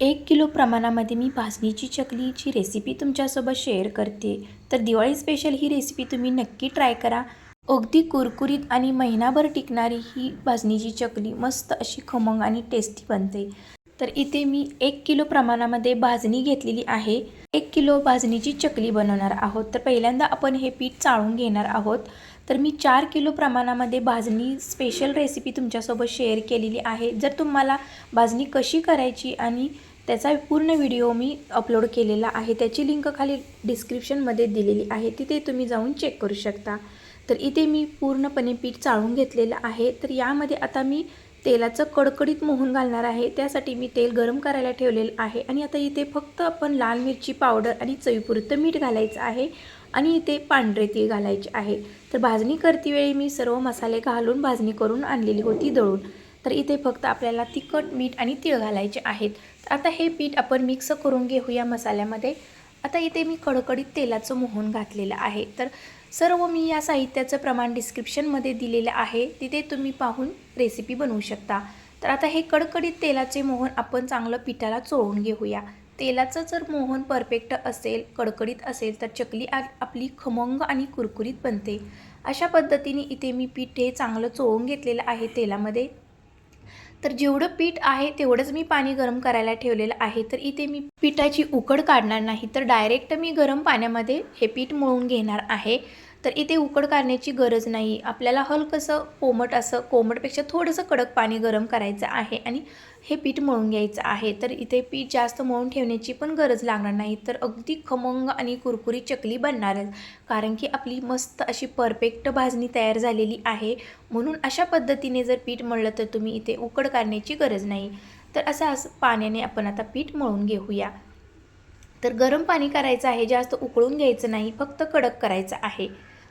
एक किलो प्रमाणामध्ये मी भाजणीची चकलीची रेसिपी तुमच्यासोबत शेअर करते. तर दिवाळी स्पेशल ही रेसिपी तुम्ही नक्की ट्राय करा. अगदी कुरकुरीत आणि महिनाभर टिकणारी ही भाजणीची चकली मस्त अशी खमंग आणि टेस्टी बनते. तर इथे मी एक किलो प्रमाणामध्ये भाजणी घेतलेली आहे. एक किलो भाजणीची चकली बनवणार आहोत. तर पहिल्यांदा आपण हे पीठ चाळून घेणार आहोत. तर मी चार किलो प्रमाणामध्ये भाजणी स्पेशल रेसिपी तुमच्यासोबत शेअर केलेली आहे. जर तुम्हाला भाजणी कशी करायची आणि त्याचा पूर्ण व्हिडिओ मी अपलोड केलेला आहे त्याची लिंक खाली डिस्क्रिप्शनमध्ये दिलेली आहे. तिथे तुम्ही जाऊन चेक करू शकता. तर इथे मी पूर्णपणे पीठ चाळून घेतलेलं आहे. तर यामध्ये आता मी तेलाचं कडकडीत मोहून घालणार आहे. त्यासाठी मी तेल गरम करायला ठेवलेलं आहे. आणि आता इथे फक्त आपण लाल मिरची पावडर आणि चवीपुरतं मीठ घालायचं आहे. आणि इथे पांढरे तीळ घालायचे आहे. तर भाजणी करतेवेळी मी सर्व मसाले घालून भाजणी करून आणलेली होती दळून. तर इथे फक्त आपल्याला तिखट मीठ आणि तीळ घालायचे आहेत. तर आता हे पीठ आपण मिक्स करून घेऊया मसाल्यामध्ये. आता इथे मी कडकडीत तेलाचं मोहन घातलेलं आहे. तर सर्व मी या साहित्याचं प्रमाण डिस्क्रिप्शनमध्ये दिलेलं आहे. तिथे तुम्ही पाहून रेसिपी बनवू शकता. तर आता हे कडकडीत तेलाचे मोहन आपण चांगलं पिठाला चोळून घेऊया. तेलाचं जर मोहन परफेक्ट असेल कडकडीत असेल तर चकली आ आपली खमंग आणि कुरकुरीत बनते. अशा पद्धतीने इथे मी पीठ हे चांगलं चोळून घेतलेलं आहे तेलामध्ये. तर जेवढं पीठ आहे तेवढंच मी पाणी गरम करायला ठेवलेलं आहे. तर इथे मी पिठाची उकड काढणार नाही तर डायरेक्ट मी गरम पाण्यामध्ये हे पीठ मळून घेणार आहे. तर इथे उकड काढण्याची गरज नाही. आपल्याला हलकंसं कोमट असं कोमटपेक्षा थोडंसं कडक पाणी गरम करायचं आहे आणि हे पीठ मळून घ्यायचं आहे. तर इथे पीठ जास्त मळून ठेवण्याची पण गरज लागणार नाही. तर अगदी खमंग आणि कुरकुरी चकली बनणारच कारण की आपली मस्त अशी परफेक्ट भाजणी तयार झालेली आहे. म्हणून अशा पद्धतीने जर पीठ मळलं तर तुम्ही इथे उकड काढण्याची गरज नाही. तर असं असं पाण्याने आपण आता पीठ मळून घेऊया. तर गरम पाणी करायचं आहे. जास्त उकळून घ्यायचं नाही. फक्त कडक करायचं आहे.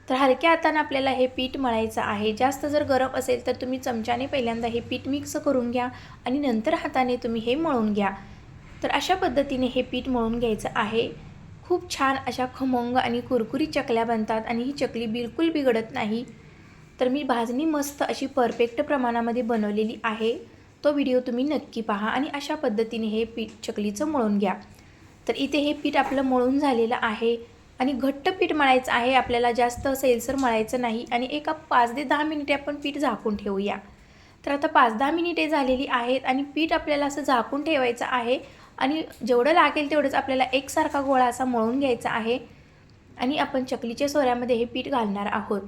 तर हलक्या हाताने आपल्याला हे पीठ मळायचं आहे. जास्त जर गरम असेल तर तुम्ही चमच्याने पहिल्यांदा हे पीठ मिक्स करून घ्या आणि नंतर हाताने तुम्ही हे मळून घ्या. तर अशा पद्धतीने हे पीठ मळून घ्यायचं आहे. खूप छान अशा खमंग आणि कुरकुरी चकल्या बनतात आणि ही चकली बिलकुल बिघडत नाही. तर मी भाजणी मस्त अशी परफेक्ट प्रमाणामध्ये बनवलेली आहे. तो व्हिडिओ तुम्ही नक्की पहा आणि अशा पद्धतीने हे पीठ चकलीचं मळून घ्या. तर इथे हे पीठ आपलं मळून झालेलं आहे. आणि घट्ट पीठ मळायचं आहे आपल्याला जास्त सैलसर मळायचं नाही आणि एका पाच ते दहा मिनिटे आपण पीठ झाकून ठेवूया. तर आता पाच दहा मिनिटे झालेली आहेत आणि पीठ आपल्याला असं झाकून ठेवायचं आहे आणि जेवढं लागेल तेवढंच आपल्याला एकसारखा गोळा असा मळून घ्यायचा आहे आणि आपण चकलीच्या सोऱ्यामध्ये हे पीठ घालणार आहोत.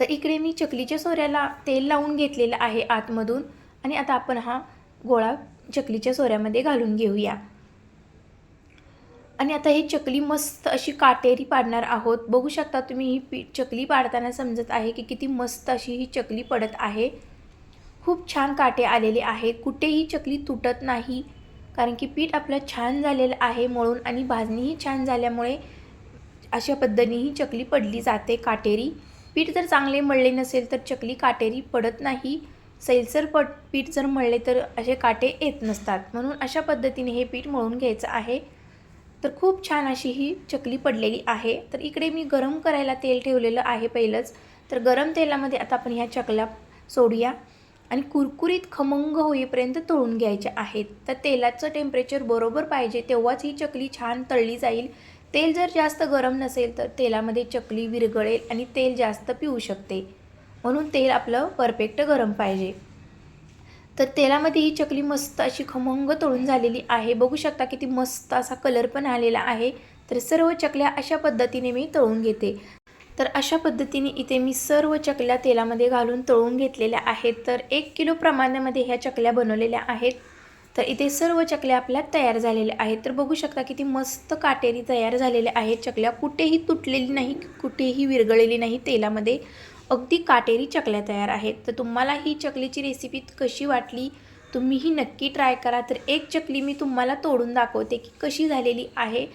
तर इकडे मी चकलीच्या सोऱ्याला तेल लावून घेतलेलं आहे आतमधून आणि आता आपण हा गोळा चकलीच्या सोऱ्यामध्ये घालून घेऊया. आणि आता हे चकली मस्त अशी काटेरी पाडणार आहोत. बघू शकता तुम्ही ही पी चकली पाडताना समजत आहे की किती मस्त अशी ही चकली पडत आहे. खूप छान काटे आलेले आहे कुठेही चकली तुटत नाही. कारण की पीठ आपलं छान झालेलं आहे मळून आणि भाजणीही छान झाल्यामुळे अशा पद्धतीने ही चकली पडली जाते काटेरी. पीठ जर चांगले मळले नसेल तर चकली काटेरी पडत नाही. सैलसर पट पीठ जर मळले तर असे काटे येत नसतात. म्हणून अशा पद्धतीने हे पीठ मळून घ्यायचं आहे. तर खूप छान अशी ही चकली पडलेली आहे. तर इकडे मी गरम करायला तेल ठेवलेलं आहे पहिलंच. तर गरम तेलामध्ये आता आपण ह्या चकल्या सोडूया. आणि कुरकुरीत खमंग होईपर्यंत तळून घ्यायच्या आहेत. तर तेलाचं टेम्परेचर बरोबर पाहिजे तेव्हाच ही चकली छान तळली जाईल. तेल जर जास्त गरम नसेल तर तेलामध्ये चकली विरघळेल आणि तेल जास्त पिऊ शकते. म्हणून तेल आपलं परफेक्ट गरम पाहिजे. तर तेलामध्ये ही चकली मस्त अशी खमंग तळून झालेली आहे. बघू शकता किती मस्त असा कलर पण आलेला आहे. तर सर्व चकल्या अशा पद्धतीने मी तळून घेते. तर अशा पद्धतीने इथे मी सर्व चकल्या तेलामध्ये घालून तळून घेतलेल्या आहेत. तर एक किलो प्रमाणामध्ये ह्या चकल्या बनवलेल्या आहेत. तर इथे सर्व चकल्या आपल्या तयार झालेल्या आहेत. तर बघू शकता किती मस्त काटेरी तयार झालेल्या आहेत चकल्या. कुठेही तुटलेली नाही कुठेही विरगळलेली नाही तेलामध्ये. अगदी काटेरी चकल्या तयार आहेत. तर तुम्हाला ही चकलीची रेसिपी कशी वाटली? तुम्हीही नक्की ट्राय करा. तर एक चकली मी तुम्हाला तोडून दाखवते की कशी झालेली आहे.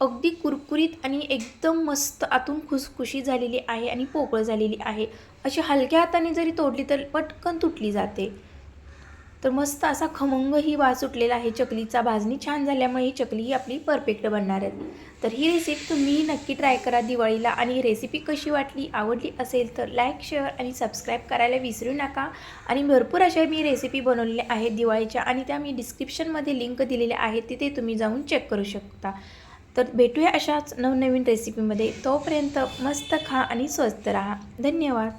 अगदी कुरकुरीत आणि एकदम मस्त आतून खुसखुशी झालेली आहे आणि पोकळ झालेली आहे. अशी हलक्या हाताने जरी तोडली तर पटकन तुटली जाते. तर मस्त असा खमंग ही वास सुटलेला आहे. चकलीचा भाजणी छान झाल्यामुळे ही चकली ही आपली परफेक्ट बनणार आहे. तर ही रेसिपी तुम्ही नक्की ट्राय करा दिवाळीला आणि रेसिपी कशी वाटली आवडली असेल तर लाईक शेअर आणि सबस्क्राईब करायला विसरू नका. आणि भरपूर अशा मी रेसिपी बनवलेल्या आहेत दिवाळीच्या आणि त्या मी डिस्क्रिप्शनमध्ये लिंक दिलेल्या आहेत तिथे तुम्ही जाऊन चेक करू शकता. तर भेटूया अशाच नवनवीन रेसिपीमध्ये तोपर्यंत मस्त खा आणि स्वस्त राहा. धन्यवाद.